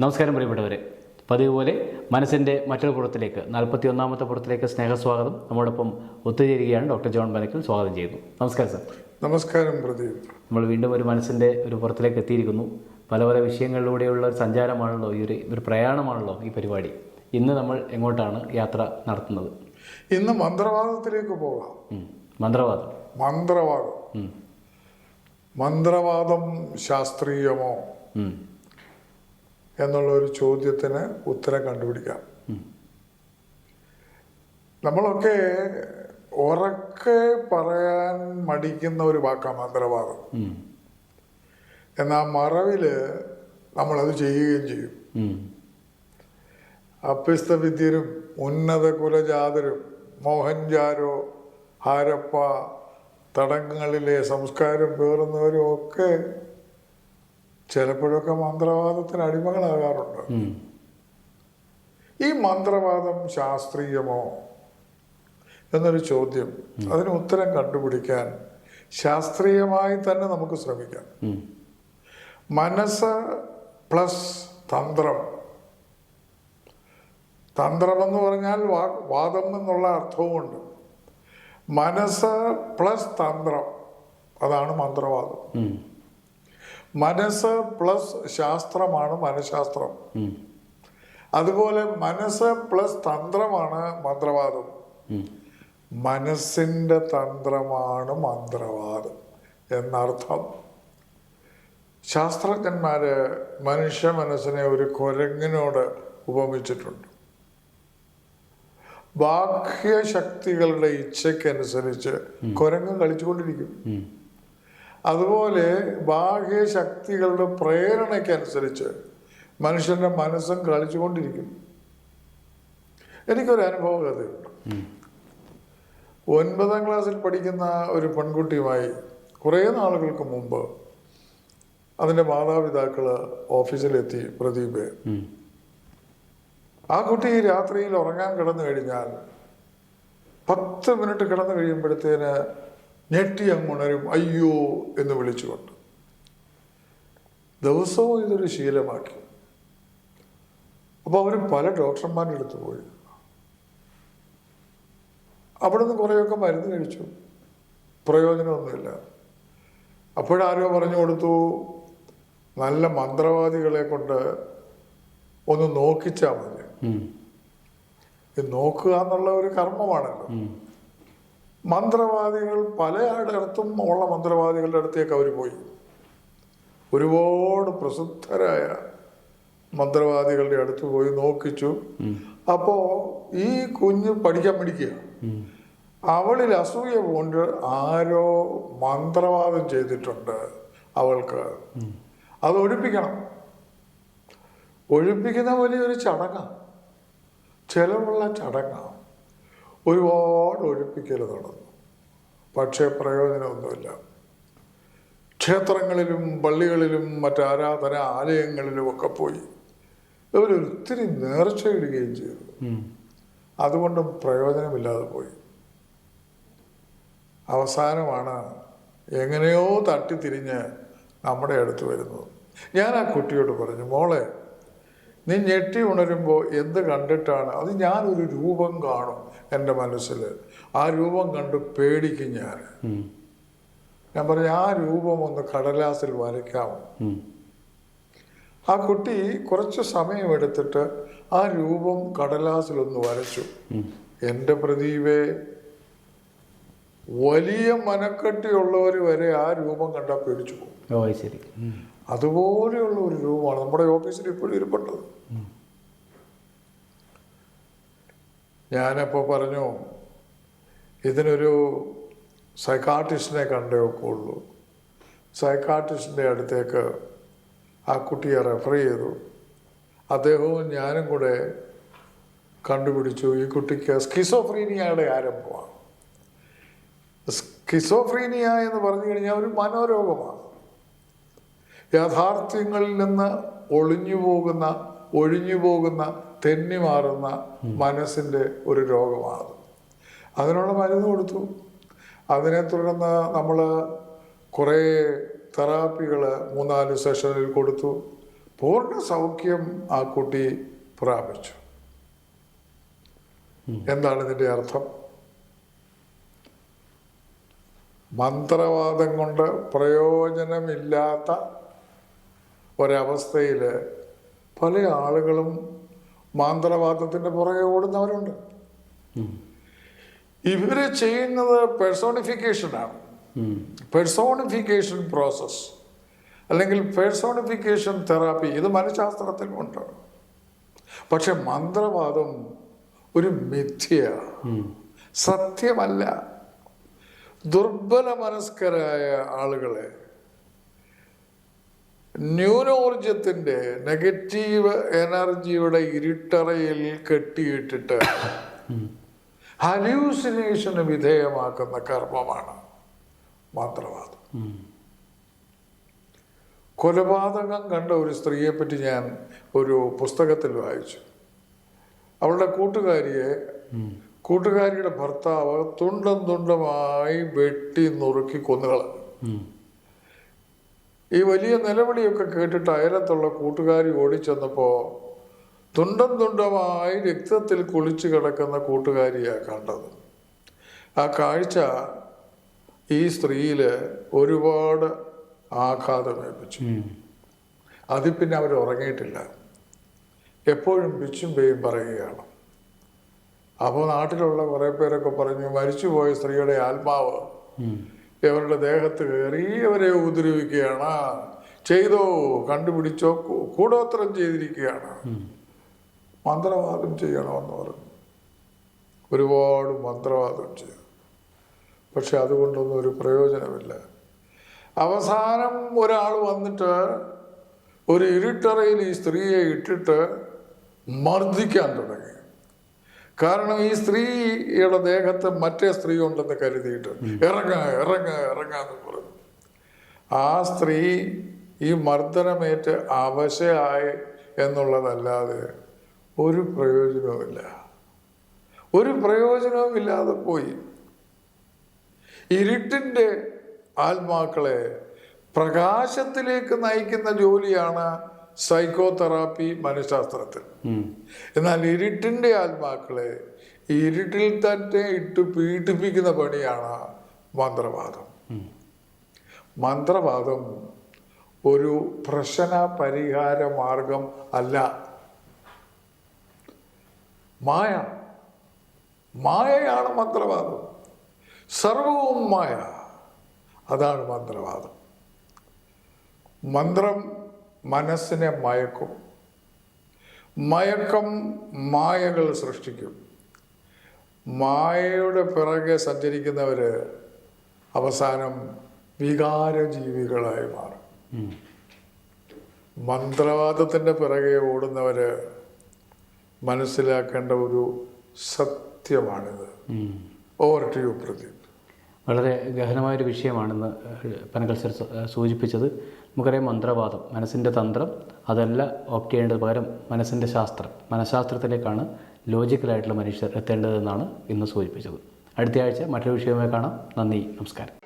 നമസ്കാരം പ്രിയപ്പെട്ടവരെ. പതിവ് പോലെ മനസ്സിന്റെ മറ്റൊരു പുറത്തിലേക്ക് നാൽപ്പത്തി ഒന്നാമത്തെ പുറത്തിലേക്ക് സ്നേഹസ്വാഗതം നമ്മോടൊപ്പം ഒത്തുചേരുകയാണ് ഡോക്ടർ ജോൺ ബനക്കൽ സ്വാഗതം ചെയ്യുന്നു. നമസ്കാരം സർ. നമസ്കാരം പ്രദീപ്. നമ്മൾ വീണ്ടും ഒരു മനസ്സിന്റെ ഒരു പുറത്തിലേക്ക് എത്തിയിരിക്കുന്നു. പല പല വിഷയങ്ങളിലൂടെയുള്ള ഒരു സഞ്ചാരമാണല്ലോ ഈ ഒരു ഒരു പ്രയാണമാണല്ലോ ഈ പരിപാടി. ഇന്ന് നമ്മൾ എങ്ങോട്ടാണ് യാത്ര നടത്തുന്നത്? ഇന്ന് മന്ത്രവാദത്തിലേക്ക് പോകാം. മന്ത്രവാദം. മന്ത്രവാദം. മന്ത്രവാദം ശാസ്ത്രീയമോ. എന്നുള്ള ഒരു ചോദ്യത്തിന് ഉത്തരം കണ്ടുപിടിക്കാം. നമ്മളൊക്കെ ഉറക്കെ പറയാൻ മടിക്കുന്ന ഒരു വാക്കാണ് മന്ത്രവാദം. എന്നാ മറവിൽ നമ്മളത് ചെയ്യുകയും ചെയ്യും. അഭ്യസ്തവിദ്യരും അഭ്യസ്ത ഉന്നത കുലജാതരും മോഹൻജാരോ ഹാരപ്പ തടങ്ങളിലെ സംസ്കാരം പേറുന്നവരും ഒക്കെ ചിലപ്പോഴൊക്കെ മന്ത്രവാദത്തിന് അടിമകളാകാറുണ്ട്. ഈ മന്ത്രവാദം ശാസ്ത്രീയമോ എന്നൊരു ചോദ്യം അതിന് ഉത്തരം കണ്ടുപിടിക്കാൻ ശാസ്ത്രീയമായി തന്നെ നമുക്ക് ശ്രമിക്കാം. മനസ്സ് പ്ലസ് തന്ത്രം. തന്ത്രമെന്ന് പറഞ്ഞാൽ വാ വാദം എന്നുള്ള അർത്ഥവുമുണ്ട്. മനസ്സ് പ്ലസ് തന്ത്രം. അതാണ് മന്ത്രവാദം. മനസ്സ് പ്ലസ് ശാസ്ത്രമാണ് മനഃശാസ്ത്രം. അതുപോലെ മനസ്സ് പ്ലസ് തന്ത്രമാണ് മന്ത്രവാദം. മനസ്സിന്റെ തന്ത്രമാണ് മന്ത്രവാദം എന്നർത്ഥം. ശാസ്ത്രജ്ഞന്മാര് മനുഷ്യ മനസ്സിനെ ഒരു കുരങ്ങിനോട് ഉപമിച്ചിട്ടുണ്ട്. ബാഹ്യശക്തികളുടെ ഇച്ഛയ്ക്കനുസരിച്ച് കുരങ്ങ് കളിച്ചുകൊണ്ടിരിക്കും. ഉം. ബാഹ്യ ശക്തികളുടെ പ്രേരണയ്ക്കനുസരിച്ച് മനുഷ്യന്റെ മനസ്സും കളിച്ചുകൊണ്ടിരിക്കും എനിക്കൊരു അനുഭവ കഥയുണ്ട്. ഒൻപതാം ക്ലാസ്സിൽ പഠിക്കുന്ന ഒരു പെൺകുട്ടിയുമായി കുറേ നാളുകൾക്ക് മുമ്പ് അതിന്റെ മാതാപിതാക്കൾ ഓഫീസിലെത്തി പ്രദീപ് ആ കുട്ടി രാത്രിയിൽ ഉറങ്ങാൻ കിടന്നു കഴിഞ്ഞാൽ പത്ത് മിനിറ്റ് കിടന്നു കഴിയുമ്പോഴത്തേന് ഞെട്ടി അങ്ങുണരും അയ്യോ എന്ന് വിളിച്ചുകൊണ്ട്. ദിവസവും ഇതൊരു ശീലമാക്കി. അപ്പോൾ അവർ പല ഡോക്ടർമാരുടെ അടുത്ത് പോയി. അവിടെ നിന്ന് കുറേയൊക്കെ മരുന്ന് കഴിച്ചു. പ്രയോജനമൊന്നുമില്ല. അപ്പോഴാരോ പറഞ്ഞു കൊടുത്തു നല്ല മന്ത്രവാദികളെ കൊണ്ട് ഒന്ന് നോക്കിച്ചാൽ മതി. നോക്കുക എന്നുള്ള ഒരു കർമ്മമാണല്ലോ. മന്ത്രവാദികൾ പലയിടത്തും ഉള്ള മന്ത്രവാദികളുടെ അടുത്തേക്ക് അവർ പോയി. ഒരുപാട് പ്രസിദ്ധരായ മന്ത്രവാദികളുടെ അടുത്ത് പോയി നോക്കിച്ചു. അപ്പോ ഈ കുഞ്ഞ് പഠിക്കാൻ പഠിക്കുക. അവളിൽ അസൂയ കൊണ്ട് ആരോ മന്ത്രവാദം ചെയ്തിട്ടുണ്ട് അവൾക്ക്. അത് ഒഴിപ്പിക്കണം. ഒഴിപ്പിക്കുന്ന വലിയൊരു ചടങ്ങാണ് ചെലവുള്ള ചടങ്ങാണ് ഒരുപാട് ഒഴിപ്പിക്കൽ നടന്നു. പക്ഷേ പ്രയോജനമൊന്നുമില്ല. ക്ഷേത്രങ്ങളിലും പള്ളികളിലും മറ്റു ആരാധന ആലയങ്ങളിലും ഒക്കെ പോയി. ഇവർ ഒത്തിരി നേർച്ചയിടുകയും ചെയ്തു. അതുകൊണ്ട് അതുകൊണ്ടും പ്രയോജനമില്ലാതെ പോയി. അവസാനമാണ് എങ്ങനെയോ തട്ടിത്തിരിഞ്ഞ് നമ്മുടെ അടുത്ത് വരുന്നത്. ഞാൻ ആ കുട്ടിയോട് പറഞ്ഞു മോളെ നീ ഞെട്ടി ഉണരുമ്പോൾ എന്ത് കണ്ടിട്ടാണ്? അത് ഞാനൊരു രൂപം കാണും എന്റെ മനസ്സിൽ ആ രൂപം കണ്ട് പേടിക്കും ഞാൻ. ഞാൻ പറഞ്ഞു ആ രൂപം ഒന്ന് കടലാസിൽ വരയ്ക്കാമോ? ആ കുട്ടി കുറച്ച് സമയമെടുത്തിട്ട് ആ രൂപം കടലാസിൽ ഒന്ന് വരച്ചു എന്റെ പ്രദീപേ വലിയ മനക്കെട്ടിയുള്ളവർ വരെ ആ രൂപം കണ്ടാൽ പേടിച്ചു പോകും. ശരി. അതുപോലെയുള്ള ഒരു രൂപമാണ് നമ്മുടെ ഓഫീസിൽ ഇപ്പോഴും ഇരിപ്പുള്ളത് ഞാനപ്പോൾ പറഞ്ഞു ഇതിനൊരു സൈക്കാട്രിസ്റ്റിനെ കണ്ടേ ഒക്കുള്ളൂ. സൈക്കാട്രിസ്റ്റിന്റെ അടുത്തേക്ക് ആ കുട്ടിയെ റെഫർ ചെയ്തു. അദ്ദേഹവും ഞാനും കൂടെ കണ്ടുപിടിച്ചു ഈ കുട്ടിക്ക് സ്കിസോഫ്രീനിയയുടെ ആരംഭമാണ്. സ്കിസോഫ്രീനിയ എന്ന് പറഞ്ഞു കഴിഞ്ഞാൽ ഒരു മനോരോഗമാണ്. യാഥാർത്ഥ്യങ്ങളിൽ നിന്ന് ഒളിഞ്ഞു പോകുന്ന ഒഴിഞ്ഞു പോകുന്ന തെന്നി മാറുന്ന മനസ്സിന്റെ ഒരു രോഗമാണ് അതിനുള്ള മരുന്ന് കൊടുത്തു. അതിനെ തുടർന്ന് നമ്മൾ കുറേ തെറാപ്പികൾ മൂന്നാൽ സെഷനിൽ കൊടുത്തു. പൂർണ സൗഖ്യം ആ കുട്ടി പ്രാപിച്ചു. എന്താണ് ഇതിന്റെ അർത്ഥം? മന്ത്രവാദം കൊണ്ട് പ്രയോജനമില്ലാത്ത ഒരവസ്ഥയിൽ പല ആളുകളും മാന്ത്രവാദത്തിന്റെ പുറകെ ഓടുന്നവരുണ്ട്. ഇവർ ഇവർ ചെയ്യുന്നത് പേഴ്സോണിഫിക്കേഷനാണ്. പേഴ്സോണിഫിക്കേഷൻ പ്രോസസ് അല്ലെങ്കിൽ പേഴ്സോണിഫിക്കേഷൻ തെറാപ്പി ഇത് മനഃശാസ്ത്രത്തിലുമുണ്ട് പക്ഷെ മന്ത്രവാദം ഒരു മിഥ്യയാണ്. സത്യമല്ല. ദുർബല മനസ്കരായ ആളുകളെ ന്യൂനോർജത്തിന്റെ നെഗറ്റീവ് എനർജിയുടെ ഇരുട്ടറയിൽ കെട്ടിയിട്ടിട്ട് ഹലൂസിനേഷന് വിധേയമാക്കുന്ന കർമ്മമാണ് മാത്രവാദം കൊലപാതകം കണ്ട ഒരു സ്ത്രീയെപ്പറ്റി ഞാൻ ഒരു പുസ്തകത്തിൽ വായിച്ചു അവളുടെ കൂട്ടുകാരിയെ. കൂട്ടുകാരിയുടെ ഭർത്താവ് തുണ്ടം തുണ്ടമായി വെട്ടി നുറുക്കി കൊന്നുകളഞ്ഞു. ഈ വലിയ നിലവിളിയൊക്കെ കേട്ടിട്ട് അയലത്തുള്ള കൂട്ടുകാരി ഓടിച്ചെന്നപ്പോൾ തുണ്ടം തുണ്ടമായി രക്തത്തിൽ കുളിച്ചു കിടക്കുന്ന കൂട്ടുകാരിയാണ് കണ്ടത്. ആ കാഴ്ച ഈ സ്ത്രീയിൽ ഒരുപാട് ആഘാതമേൽപ്പിച്ചു. അതിൽ പിന്നെ അവർ ഉറങ്ങിയിട്ടില്ല. എപ്പോഴും പിച്ചും പേയും പറയുകയാണ്. അപ്പോൾ നാട്ടിലുള്ള കുറേ പേരൊക്കെ പറഞ്ഞു മരിച്ചുപോയ സ്ത്രീയുടെ ആത്മാവ് ഉം. ഇവരുടെ ദേഹത്ത് കയറി അവരെ ഉപദ്രവിക്കുകയാണ് ചെയ്തോ കണ്ടുപിടിച്ചോ കൂടോത്രം ചെയ്തിരിക്കുകയാണ്. മന്ത്രവാദം ചെയ്യണമെന്ന് പറഞ്ഞു ഒരുപാട് മന്ത്രവാദം ചെയ്തു പക്ഷെ അതുകൊണ്ടൊന്നും ഒരു പ്രയോജനമില്ല അവസാനം ഒരാൾ വന്നിട്ട് ഒരു ഇരുട്ടറയിൽ ഈ സ്ത്രീയെ ഇട്ടിട്ട് മർദ്ദിക്കാൻ തുടങ്ങി കാരണം ഈ സ്ത്രീയുടെ ദേഹത്ത് മറ്റേ സ്ത്രീ ഉണ്ടെന്ന് കരുതിയിട്ട് ഇറങ്ങ ഇറങ്ങ ഇറങ്ങാന്ന് പറഞ്ഞു. ആ സ്ത്രീ ഈ മർദ്ദനമേറ്റ് അവശയായി എന്നുള്ളതല്ലാതെ ഒരു പ്രയോജനവുമില്ല ഒരു പ്രയോജനവും ഇല്ലാതെ പോയി. ഇരുട്ടിന്റെ ആത്മാക്കളെ പ്രകാശത്തിലേക്ക് നയിക്കുന്ന ജോലിയാണ് സൈക്കോതെറാപ്പി മനഃശാസ്ത്രത്തിൽ. എന്നാൽ ഇരുട്ടിന്റെ ആത്മാക്കളെ ഇരുട്ടിൽ തന്നെ ഇട്ട് പീഡിപ്പിക്കുന്ന പണിയാണ് മന്ത്രവാദം. മന്ത്രവാദം ഒരു പ്രശ്ന പരിഹാര മാർഗം അല്ല. മായ. മായയാണ് മന്ത്രവാദം. സർവവും മായ. അതാണ് മന്ത്രവാദം. മന്ത്രം മനസ്സിനെ മയക്കും. മയക്കം മായകൾ സൃഷ്ടിക്കും. മായയുടെ പിറകെ സഞ്ചരിക്കുന്നവർ അവസാനം വികാരജീവികളായി മാറും. മന്ത്രവാദത്തിന്റെ പിറകെ ഓടുന്നവർ മനസ്സിലാക്കേണ്ട ഒരു സത്യമാണിത്. ഓവർ ടു യു പ്രദീപ് വളരെ ഗഹനമായൊരു വിഷയമാണെന്ന് പനകൽ സൂചിപ്പിച്ചത്. നമുക്കറിയാം മന്ത്രവാദം മനസ്സിന്റെ തന്ത്രം അതല്ല ഓപ്റ്റ് ചെയ്യേണ്ടത് പകരം മനസ്സിന്റെ ശാസ്ത്രം. മനഃശാസ്ത്രത്തിലേക്കാണ് ലോജിക്കലായിട്ടുള്ള മനുഷ്യർ എത്തേണ്ടതെന്നാണ് ഇന്ന് സൂചിപ്പിച്ചത്. അടുത്തയാഴ്ച മറ്റൊരു വിഷയവുമായി കാണാം. നന്ദി നമസ്കാരം.